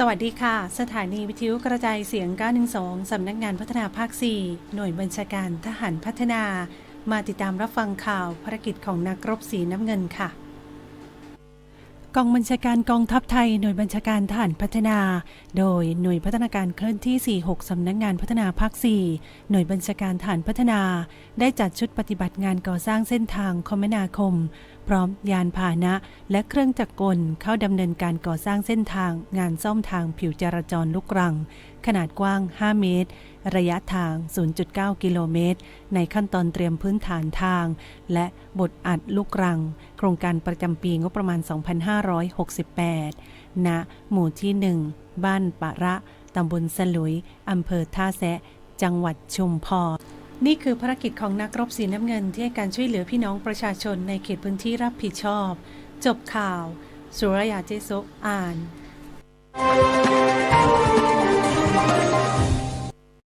สวัสดีค่ะ สถานีวิทยุกระจายเสียง 912 สำนักงานพัฒนาภาค 4 หน่วยบัญชาการทหารพัฒนา มาติดตามรับฟังข่าวภารกิจของนักรบสีน้ำเงินค่ะ กองบัญชาการกองทัพไทย หน่วยบัญชาการฐานพัฒนา โดยหน่วยพัฒนาการเคลื่อนที่ 46 สำนักงานพัฒนาภาค 4 หน่วยบัญชาการฐานพัฒนา ได้จัดชุดปฏิบัติงานก่อสร้างเส้นทางคมนาคม พร้อมยานพาหนะ และเครื่องจักรกลเข้าดำเนินการก่อสร้างเส้นทางงานซ่อมทางผิวจราจรลูกรัง ขนาดกว้าง 5 เมตร ระยะทาง 0.9 กิโลเมตร ในขั้นตอนเตรียมพื้นฐานทาง และบทอัดลูกรัง โครงการประจำปีงบประมาณ 2568 ณ หมู่ที่ 1 บ้านปะระ ตำบลสลุย อำเภอท่าแซะ จังหวัดชุมพรนี่คือภารกิจของนักรบสีน้ำเงินที่ให้การช่วยเหลือพี่น้องประชาชนในเขตพื้นที่รับผิดชอบ จบข่าว สุรยาเจโซอ่าน